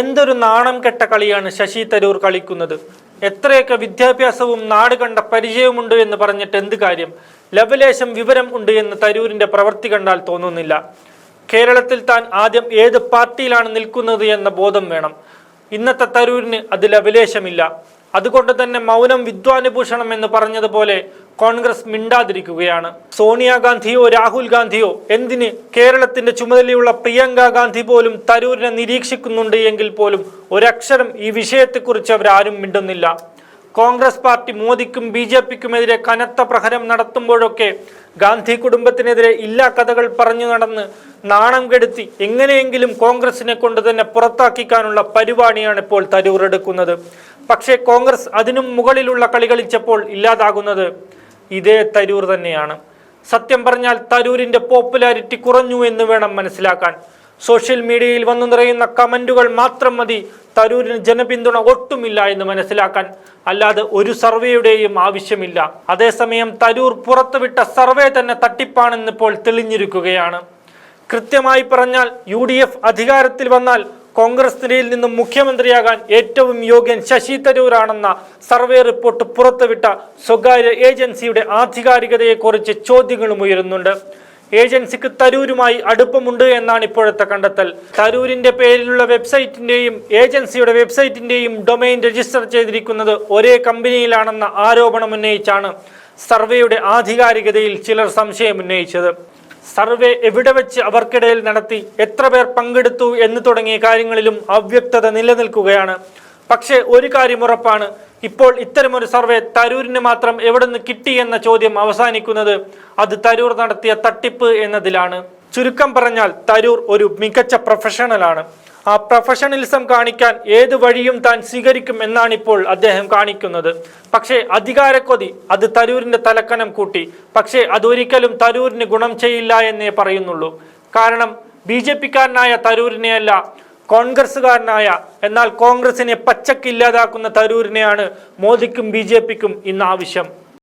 എന്തൊരു നാണം കെട്ട കളിയാണ് ശശി തരൂർ കളിക്കുന്നത്? എത്രയൊക്കെ വിദ്യാഭ്യാസവും നാട് കണ്ട പരിചയമുണ്ട് എന്ന് പറഞ്ഞിട്ട് എന്ത് കാര്യം? ലവലേശം വിവരം ഉണ്ട് എന്ന് തരൂരിന്റെ പ്രവൃത്തി കണ്ടാൽ തോന്നുന്നില്ല. കേരളത്തിൽ താൻ ആദ്യം ഏത് പാർട്ടിയിലാണ് നിൽക്കുന്നത് എന്ന ബോധം വേണം. ഇന്നത്തെ തരൂരിന് അത് ലവലേശമില്ല. അതുകൊണ്ട് തന്നെ മൗനം വിദ്വാനുഭൂഷണം എന്ന് പറഞ്ഞതുപോലെ കോൺഗ്രസ് മിണ്ടാതിരിക്കുകയാണ്. സോണിയാഗാന്ധിയോ രാഹുൽ ഗാന്ധിയോ എന്തിന് കേരളത്തിന്റെ ചുമതലയുള്ള പ്രിയങ്ക ഗാന്ധി പോലും തരൂരിനെ നിരീക്ഷിക്കുന്നുണ്ട് എങ്കിൽ പോലും ഒരക്ഷരം ഈ വിഷയത്തെക്കുറിച്ച് അവരാരും മിണ്ടുന്നില്ല. കോൺഗ്രസ് പാർട്ടി മോദിക്കും ബി ജെ പിക്കുമെതിരെ കനത്ത പ്രഹരം നടത്തുമ്പോഴൊക്കെ ഗാന്ധി കുടുംബത്തിനെതിരെ ഇല്ലാ കഥകൾ പറഞ്ഞു നടന്ന് നാണം കെടുത്തി എങ്ങനെയെങ്കിലും കോൺഗ്രസിനെ കൊണ്ട് തന്നെ പുറത്താക്കിക്കാനുള്ള പരിപാടിയാണ് ഇപ്പോൾ തരൂർ എടുക്കുന്നത്. പക്ഷേ കോൺഗ്രസ് അതിനും മുകളിലുള്ള കളി കളിച്ചപ്പോൾ ഇല്ലാതാകുന്നത് ഇതേ തരൂർ തന്നെയാണ്. സത്യം പറഞ്ഞാൽ തരൂരിന്റെ പോപ്പുലാരിറ്റി കുറഞ്ഞു എന്ന് വേണം മനസ്സിലാക്കാൻ. സോഷ്യൽ മീഡിയയിൽ വന്നു നിറയുന്ന കമന്റുകൾ മാത്രം മതി തരൂരിന് ജനപിന്തുണ ഒട്ടുമില്ല എന്ന് മനസ്സിലാക്കാൻ. അല്ലാതെ ഒരു സർവേയുടെയും ആവശ്യമില്ല. അതേസമയം തരൂർ പുറത്തുവിട്ട സർവേ തന്നെ തട്ടിപ്പാണെന്നിപ്പോൾ തെളിഞ്ഞിരിക്കുകയാണ്. കൃത്യമായി പറഞ്ഞാൽ യു അധികാരത്തിൽ വന്നാൽ കോൺഗ്രസ് നിരയിൽ നിന്നും മുഖ്യമന്ത്രിയാകാൻ ഏറ്റവും യോഗ്യൻ ശശി തരൂരാണെന്ന സർവേ റിപ്പോർട്ട് പുറത്തുവിട്ട സ്വകാര്യ ഏജൻസിയുടെ ആധികാരികതയെക്കുറിച്ച് ചോദ്യങ്ങളും ഉയരുന്നുണ്ട്. ഏജൻസിക്ക് തരൂരുമായി അടുപ്പമുണ്ട് എന്നാണ് ഇപ്പോഴത്തെ കണ്ടെത്തൽ. തരൂരിന്റെ പേരിലുള്ള വെബ്സൈറ്റിന്റെയും ഏജൻസിയുടെ വെബ്സൈറ്റിന്റെയും ഡൊമൈൻ രജിസ്റ്റർ ചെയ്തിരിക്കുന്നത് ഒരേ കമ്പനിയിലാണെന്ന ആരോപണം ഉന്നയിച്ചാണ് സർവേയുടെ ആധികാരികതയിൽ ചിലർ സംശയം ഉന്നയിച്ചത് സർവേ എവിടെ വെച്ച് അവർക്കിടയിൽ നടത്തി എത്ര പേർ പങ്കെടുത്തു എന്ന് തുടങ്ങിയ കാര്യങ്ങളിലും അവ്യക്തത നിലനിൽക്കുകയാണ്. പക്ഷേ ഒരു കാര്യം ഉറപ്പാണ്. ഇപ്പോൾ ഇത്തരമൊരു സർവേ തരൂരിന് മാത്രം എവിടെ നിന്ന് കിട്ടി എന്ന ചോദ്യം അവസാനിക്കുന്നത് അത് തരൂർ നടത്തിയ തട്ടിപ്പ് എന്നതിലാണ്. ചുരുക്കം പറഞ്ഞാൽ തരൂർ ഒരു മികച്ച പ്രൊഫഷണലാണ് ആ പ്രൊഫഷണലിസം കാണിക്കാൻ ഏത് വഴിയും താൻ സ്വീകരിക്കും എന്നാണ് ഇപ്പോൾ അദ്ദേഹം കാണിക്കുന്നത്. പക്ഷേ അധികാരക്കൊതി അത് തരൂരിന്റെ തലക്കനം കൂട്ടി. പക്ഷേ അതൊരിക്കലും തരൂരിന് ഗുണം ചെയ്യില്ല എന്നേ പറയുന്നുള്ളൂ. കാരണം ബി ജെ പിക്കാരനായ തരൂരിനെയല്ല കോൺഗ്രസ്സുകാരനായ എന്നാൽ കോൺഗ്രസിനെ പച്ചക്കില്ലാതാക്കുന്ന തരൂരിനെയാണ് മോദിക്കും ബി ജെ പിക്കും ഇന്ന് ആവശ്യം.